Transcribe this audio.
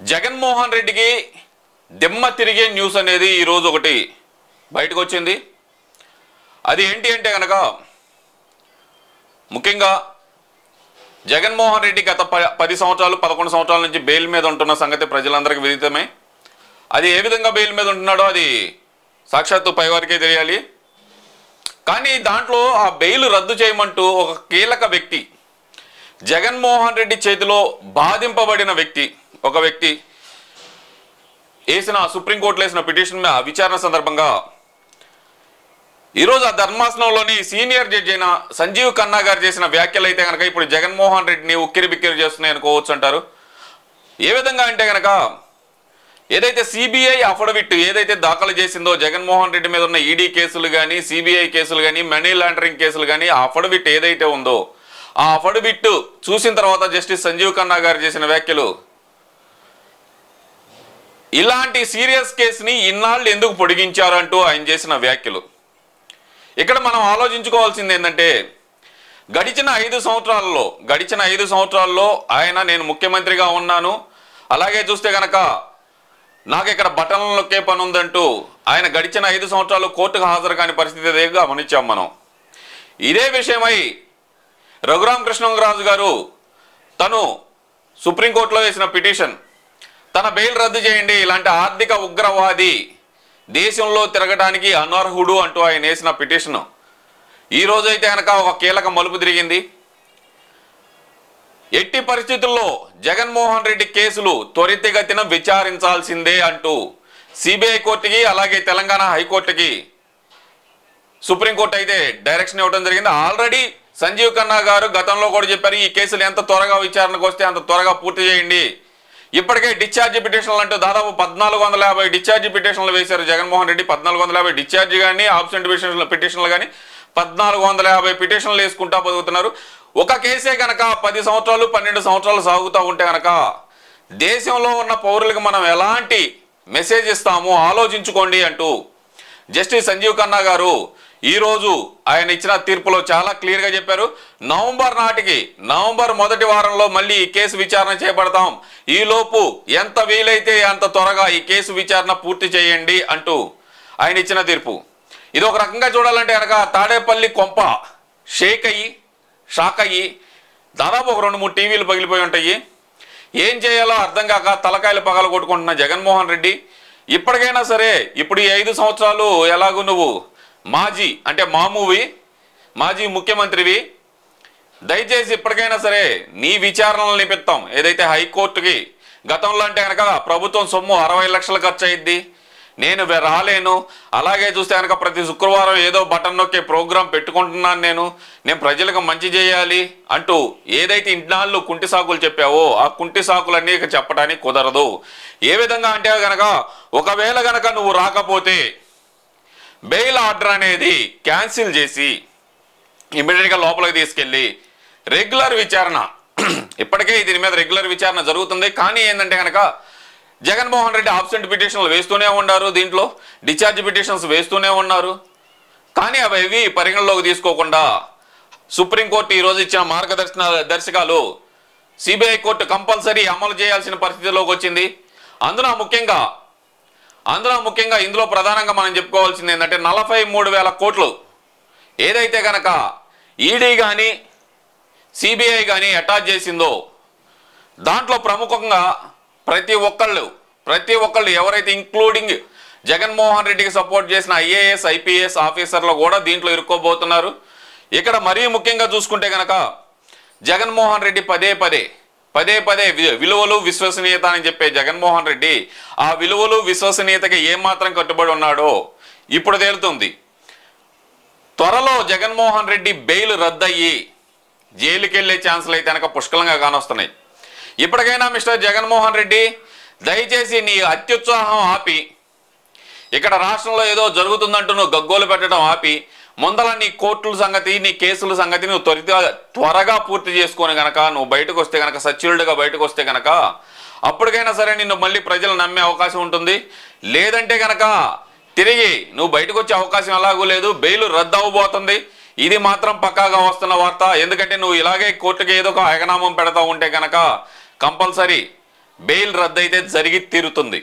జగన్మోహన్ రెడ్డికి దిమ్మ తిరిగే న్యూస్ అనేది ఈరోజు ఒకటి బయటకు వచ్చింది అది ఏంటి అంటే కనుక ముఖ్యంగా జగన్మోహన్ రెడ్డి గత ప- పది సంవత్సరాలు పదకొండు సంవత్సరాల నుంచి బెయిల్ మీద ఉంటున్న సంగతి ప్రజలందరికీ విదితమే. అది ఏ విధంగా బెయిల్ మీద ఉంటున్నాడో అది సాక్షాత్తు పైవారికే తెలియాలి. కానీ దాంట్లో ఆ బెయిల్ రద్దు చేయమంటూ ఒక కీలక వ్యక్తి జగన్మోహన్ రెడ్డి చేతిలో బాధింపబడిన వ్యక్తి ఒక వ్యక్తి వేసిన సుప్రీంకోర్టులో వేసిన పిటిషన్ మీద విచారణ సందర్భంగా ఈరోజు ఆ ధర్మాసనంలోని సీనియర్ జడ్జి అయిన సంజీవ్ ఖన్నా గారు చేసిన వ్యాఖ్యలు అయితే కనుక ఇప్పుడు జగన్మోహన్ రెడ్డిని ఉక్కిరి బిక్కిరి చేస్తున్నాయి అనుకోవచ్చు అంటారు. ఏ విధంగా అంటే కనుక ఏదైతే సిబిఐ అఫిడవిట్ ఏదైతే దాఖలు చేసిందో జగన్మోహన్ రెడ్డి మీద ఉన్న ఈడీ కేసులు కానీ సిబిఐ కేసులు కానీ మనీ లాండరింగ్ కేసులు కానీ ఆ అఫిడవిట్ ఏదైతే ఉందో ఆ అఫిడవిట్ చూసిన తర్వాత జస్టిస్ సంజీవ్ ఖన్నా గారు చేసిన వ్యాఖ్యలు ఇలాంటి సీరియస్ కేసుని ఇన్నాళ్ళు ఎందుకు పొడిగించారు అంటూ ఆయన చేసిన వ్యాఖ్యలు. ఇక్కడ మనం ఆలోచించుకోవాల్సింది ఏంటంటే గడిచిన ఐదు సంవత్సరాల్లో గడిచిన ఐదు సంవత్సరాల్లో ఆయన నేను ముఖ్యమంత్రిగా ఉన్నాను. అలాగే చూస్తే కనుక నాకు ఇక్కడ బటన్లు నొక్కే పని ఉందంటూ ఆయన గడిచిన ఐదు సంవత్సరాలు కోర్టుకు హాజరు కాని పరిస్థితి అదే గమనించాం మనం. ఇదే విషయమై రఘురామ కృష్ణరాజు గారు తను సుప్రీంకోర్టులో వేసిన పిటిషన్ తన బెయిల్ రద్దు చేయండి ఇలాంటి ఆర్థిక ఉగ్రవాది దేశంలో తిరగడానికి అనర్హుడు అంటూ ఆయన వేసిన పిటిషన్. ఈరోజైతే కనుక ఒక కీలక మలుపు తిరిగింది. ఎట్టి పరిస్థితుల్లో జగన్మోహన్ రెడ్డి కేసులు త్వరితగతిన విచారించాల్సిందే అంటూ సిబిఐ కోర్టుకి అలాగే తెలంగాణ హైకోర్టుకి సుప్రీంకోర్టు అయితే డైరెక్షన్ ఇవ్వడం జరిగింది. ఆల్రెడీ సంజీవ్ ఖన్నా గారు గతంలో కూడా చెప్పారు ఈ కేసులు ఎంత త్వరగా విచారణకు వస్తే అంత త్వరగా పూర్తి చేయండి. ఇప్పటికే డిశ్చార్జ్ పిటిషన్లు అంటూ దాదాపు పద్నాలుగు వందల యాభై డిశ్చార్జ్ పిటిషన్లు వేశారు జగన్మోహన్ రెడ్డి. పద్నాలుగు వందల యాభై డిశ్చార్జ్ కానీ ఆబ్సెంట్ పిటిషన్లు పిటిషన్లు కానీ పద్నాలుగు వందల యాభై పిటిషన్లు వేసుకుంటా బతుకుతున్నారు. ఒక కేసే కనుక పది సంవత్సరాలు పన్నెండు సంవత్సరాలు సాగుతూ ఉంటే కనుక దేశంలో ఉన్న పౌరులకు మనం ఎలాంటి మెసేజ్ ఇస్తామో ఆలోచించుకోండి అంటూ జస్టిస్ సంజీవ్ ఖన్నా గారు ఈరోజు ఆయన ఇచ్చిన తీర్పులో చాలా క్లియర్గా చెప్పారు. నవంబర్ నాటికి నవంబర్ మొదటి వారంలో మళ్ళీ ఈ కేసు విచారణ చేపడతాం. ఈలోపు ఎంత వీలైతే అంత త్వరగా ఈ కేసు విచారణ పూర్తి చేయండి అంటూ ఆయన ఇచ్చిన తీర్పు. ఇది ఒక రకంగా చూడాలంటే కనుక తాడేపల్లి కొంప షేక్ అయ్యి షాక్ అయ్యి దాదాపు ఒక రెండు మూడు టీవీలు పగిలిపోయి ఉంటాయి. ఏం చేయాలో అర్థం కాక తలకాయలు పగలు కొట్టుకుంటున్న జగన్మోహన్ రెడ్డి. ఇప్పటికైనా సరే ఇప్పుడు ఈ ఐదు సంవత్సరాలు ఎలాగూ నువ్వు మాజీ అంటే మామూవి మాజీ ముఖ్యమంత్రివి. దయచేసి ఇప్పటికైనా సరే నీ విచారణలు నిమిత్తం ఏదైతే హైకోర్టుకి గతంలో అంటే కనుక ప్రభుత్వం సొమ్ము అరవై లక్షలు ఖర్చు అయింది నేను రాలేను. అలాగే చూస్తే కనుక ప్రతి శుక్రవారం ఏదో బటన్ నొక్కే ప్రోగ్రాం పెట్టుకుంటున్నాను నేను. నేను ప్రజలకు మంచి చేయాలి అంటూ ఏదైతే ఇంటినాళ్ళు కుంటి సాకులు చెప్పావో ఆ కుంటి సాకులన్నీ ఇక చెప్పడానికి కుదరదు. ఏ విధంగా అంటే కనుక ఒకవేళ కనుక నువ్వు రాకపోతే బెయిల్ ఆర్డర్ అనేది క్యాన్సిల్ చేసి ఇమీడియట్గా లోపలికి తీసుకెళ్ళి రెగ్యులర్ విచారణ. ఇప్పటికే దీని మీద రెగ్యులర్ విచారణ జరుగుతుంది. కానీ ఏంటంటే కనుక జగన్మోహన్ రెడ్డి ఆబ్సెంట్ పిటిషన్లు వేస్తూనే ఉన్నారు దీంట్లో డిశ్చార్జ్ పిటిషన్స్ వేస్తూనే ఉన్నారు. కానీ అవి ఏవి పరిగణలోకి తీసుకోకుండా సుప్రీంకోర్టు ఈరోజు ఇచ్చిన మార్గదర్శన దర్శకాలు సిబిఐ కోర్టు కంపల్సరీ అమలు చేయాల్సిన పరిస్థితిలోకి వచ్చింది. అందున ముఖ్యంగా అందులో ముఖ్యంగా ఇందులో ప్రధానంగా మనం చెప్పుకోవాల్సింది ఏంటంటే నలభై మూడు వేల కోట్లు. ఏదైతే కనుక ఈడీ కానీ సిబిఐ కానీ అటాచ్ చేసిందో దాంట్లో ప్రముఖంగా ప్రతి ఒక్కళ్ళు ప్రతి ఒక్కళ్ళు ఎవరైతే ఇంక్లూడింగ్ జగన్మోహన్ రెడ్డికి సపోర్ట్ చేసిన ఐఏఎస్ ఐపీఎస్ ఆఫీసర్లు కూడా దీంట్లో ఇరుక్కోబోతున్నారు. ఇక్కడ మరీ ముఖ్యంగా చూసుకుంటే కనుక జగన్మోహన్ రెడ్డి పదే పదే పదే పదే వి- విలువలు విశ్వసనీయత అని చెప్పే జగన్మోహన్ రెడ్డి ఆ విలువలు విశ్వసనీయతకి ఏమాత్రం కట్టుబడి ఉన్నాడో ఇప్పుడు తేలుతుంది. త్వరలో జగన్మోహన్ రెడ్డి బెయిల్ రద్దయ్యి జైలుకి వెళ్ళే ఛాన్సులు అయితే కనుక పుష్కలంగా కానొస్తున్నాయి. ఇప్పటికైనా మిస్టర్ జగన్మోహన్ రెడ్డి దయచేసి నీ అత్యుత్సాహం ఆపి ఇక్కడ రాష్ట్రంలో ఏదో జరుగుతుందంటూ నువ్వు గగ్గోలు పెట్టడం ఆపి ముందల నీ కోర్టుల సంగతి నీ కేసుల సంగతి నువ్వు త్వరితగా త్వరగా పూర్తి చేసుకొని గనక నువ్వు బయటకు వస్తే గనక సచ్యులుడుగా బయటకు వస్తే గనక అప్పటికైనా సరే నిన్ను మళ్ళీ ప్రజలు నమ్మే అవకాశం ఉంటుంది. లేదంటే గనక తిరిగి నువ్వు బయటకు వచ్చే అవకాశం ఎలాగూ లేదు. బెయిల్ రద్దు అవ్వబోతుంది ఇది మాత్రం పక్కాగా వస్తున్న వార్త. ఎందుకంటే నువ్వు ఇలాగే కోర్టుకి ఏదో ఒక ఎగనామం పెడతా ఉంటే కనుక కంపల్సరీ బెయిల్ రద్దయితే జరిగి తీరుతుంది.